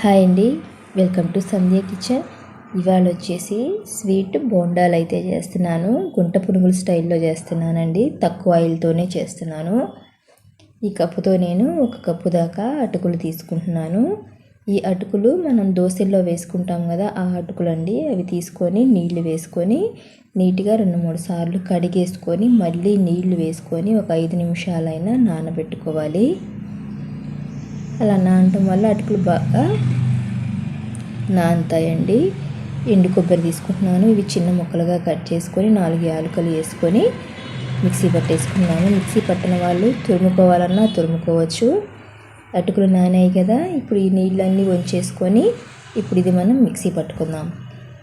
Hi అండి welcome to Sandhya kitchen. ఇవాళ వచ్చేసి స్వీట్ బోండాలు అయితే చేస్తున్నాను. గుంట పునుగుల స్టైల్లో చేస్తున్నానండి. తక్కువ ఆయిల్తోనే చేస్తున్నాను. ఈ కప్పుతో నేను ఒక కప్పు దాకా అటుకులు తీసుకుంటున్నాను. ఈ అటుకులు మనం దోశల్లో వేసుకుంటాం కదా ఆ అటుకులు అండి అవి తీసుకొని నీళ్ళు వేసుకొని నీట్గా రెండు మూడు సార్లు కడిగేసుకొని మళ్ళీ నీళ్ళు వేసుకొని ఒక ఐదు నిమిషాలైనా నానబెట్టుకోవాలి. అలా నానటం వల్ల అటుకులు బాగా నానతాయండి. ఎండు కొబ్బరి తీసుకుంటున్నాను. ఇవి చిన్న ముక్కలుగా కట్ చేసుకొని నాలుగు యాలకులు వేసుకొని మిక్సీ పట్టేసుకున్నాను. మిక్సీ పట్టిన వాళ్ళు తురుముకోవాలన్నా తురుముకోవచ్చు. అటుకులు నానాయి కదా. ఇప్పుడు ఈ నీళ్ళన్నీ వంచేసుకొని ఇప్పుడు ఇది మనం మిక్సీ పట్టుకుందాం.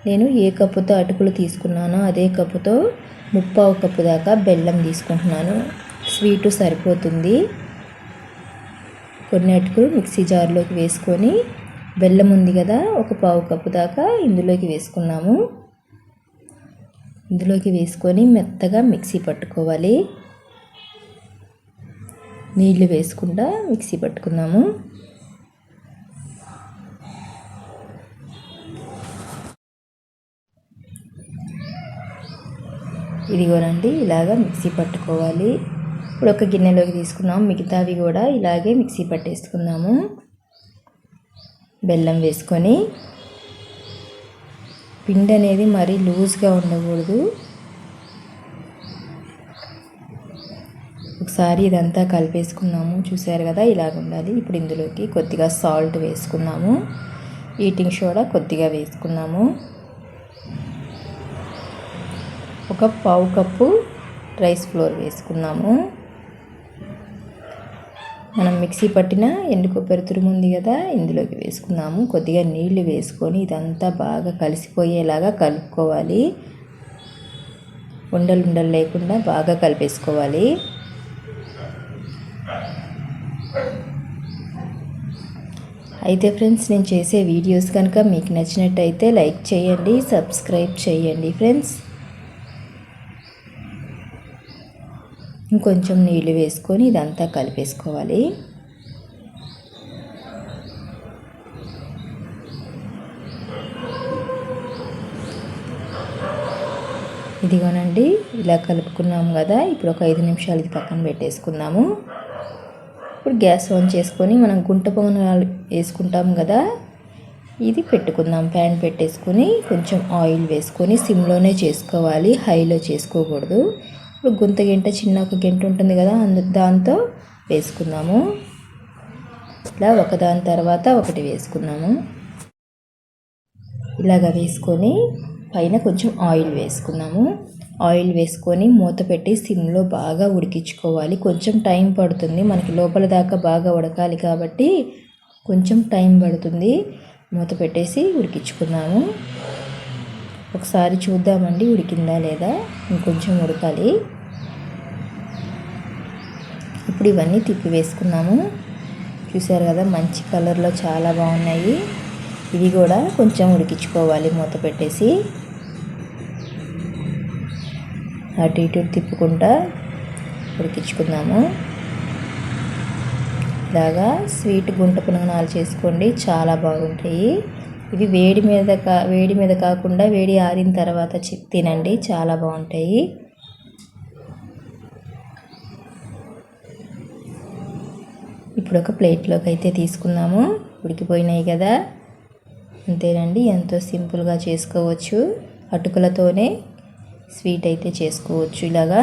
నేను ఏ కప్పుతో అటుకులు తీసుకున్నానో అదే కప్పుతో ముప్పావు కప్పు దాకా బెల్లం తీసుకుంటున్నాను. స్వీటు సరిపోతుంది. కొన్ని అటుకులు మిక్సీ జార్లోకి వేసుకొని బెల్లం ఉంది కదా ఒక పావు కప్పు దాకా ఇందులోకి వేసుకున్నాము. ఇందులోకి వేసుకొని మెత్తగా మిక్సీ పట్టుకోవాలి. నీళ్ళు వేసుకుండా మిక్సీ పట్టుకున్నాము. ఇదిగోనండి ఇలాగ మిక్సీ పట్టుకోవాలి. ఇప్పుడు ఒక గిన్నెలోకి తీసుకున్నాము మిగతావి కూడా ఇలాగే మిక్సీ పట్టేసుకున్నాము బెల్లం వేసుకొని. పిండి అనేది మరీ లూజ్గా ఉండకూడదు. ఒకసారి ఇదంతా కలిపేసుకున్నాము. చూసారు కదా ఇలాగ ఉండాలి. ఇప్పుడు ఇందులోకి కొద్దిగా సాల్ట్ వేసుకున్నాము. ఈటింగ్ సోడా కొద్దిగా వేసుకున్నాము. ఒక పావు కప్పు రైస్ ఫ్లోర్ వేసుకున్నాము. మనం మిక్సీ పట్టిన ఎండు కొబ్బరి తురుము ఉంది కదా ఇందులోకి వేసుకున్నాము కొద్దిగా నీళ్ళు వేసుకొని ఇదంతా బాగా కలిసిపోయేలాగా కలుపుకోవాలి. ఉండలు ఉండలు లేకుండా బాగా కలిపేసుకోవాలి. అయితే ఫ్రెండ్స్ నేను చేసే వీడియోస్ కనుక మీకు నచ్చినట్టయితే లైక్ చేయండి సబ్స్క్రైబ్ చేయండి ఫ్రెండ్స్. ఇంకొంచెం నీళ్ళు వేసుకొని ఇదంతా కలిపేసుకోవాలి. ఇదిగోనండి ఇలా కలుపుకున్నాము కదా ఇప్పుడు ఒక ఐదు నిమిషాలు ఇది పక్కన పెట్టేసుకుందాము. ఇప్పుడు గ్యాస్ ఆన్ చేసుకొని మనం గుంట పొంగనాలు వేసుకుంటాం కదా ఇది పెట్టుకుందాం. ప్యాన్ పెట్టేసుకొని కొంచెం ఆయిల్ వేసుకొని సిమ్లోనే చేసుకోవాలి హైలో చేసుకోకూడదు. ఇప్పుడు గుంత గంట చిన్న ఒక గంట ఉంటుంది కదా అందు దాంతో వేసుకున్నాము ఇలా ఒకదాని తర్వాత ఒకటి వేసుకున్నాము. ఇలాగ వేసుకొని పైన కొంచెం ఆయిల్ వేసుకున్నాము. ఆయిల్ వేసుకొని మూత పెట్టి సిమ్లో బాగా ఉడికించుకోవాలి. కొంచెం టైం పడుతుంది. మనకి లోపల దాకా బాగా ఉడకాలి కాబట్టి కొంచెం టైం పడుతుంది. మూత పెట్టేసి ఉడికించుకున్నాము. ఒకసారి చూద్దామండి ఉడికిందా లేదా? ఇంకొంచెం ఉడకాలి. ఇప్పుడు ఇవన్నీ తిప్పి వేసుకున్నాము. చూసారు కదా మంచి కలర్లో చాలా బాగున్నాయి. ఇవి కూడా కొంచెం ఉడికించుకోవాలి మూత పెట్టేసి. అటు ఇటు తిప్పుకుంటా ఉడికించుకుందాము. ఇలాగా స్వీట్ గుంట పునగనాలు చేసుకోండి చాలా బాగుంటాయి. ఇవి వేడి మీద కా వేడి మీద కాకుండా వేడి ఆరిన తర్వాత తినండి. చాలా బాగుంటాయి. ఇప్పుడు ఒక ప్లేట్లోకి అయితే తీసుకుందాము. ఉడికిపోయినాయి కదా. అంతేనండి. ఎంతో సింపుల్గా చేసుకోవచ్చు. అటుకులతోనే స్వీట్ అయితే చేసుకోవచ్చు ఇలాగా.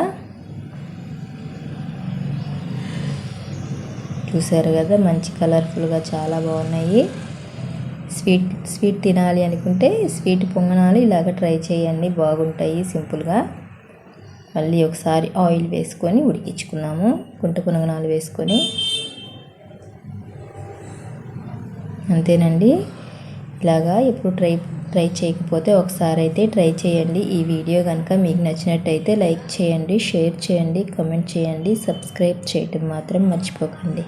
చూసారు కదా? మంచి కలర్ఫుల్గా చాలా బాగున్నాయి. స్వీట్ స్వీట్ తినాలి అనుకుంటే స్వీట్ పొంగనాలు ఇలాగ ట్రై చేయండి. బాగుంటాయి సింపుల్గా. మళ్ళీ ఒకసారి ఆయిల్ వేసుకొని ఉడికించుకున్నాము. గుంట పొంగనాలు వేసుకొని. అంతేనండి. ఇలాగా ఎప్పుడు ట్రై ట్రై చేయకపోతే ఒకసారి అయితే ట్రై చేయండి. ఈ వీడియో కనుక మీకు నచ్చినట్టయితే లైక్ చేయండి షేర్ చేయండి కమెంట్ చేయండి సబ్స్క్రైబ్ చేయటం మాత్రం మర్చిపోకండి.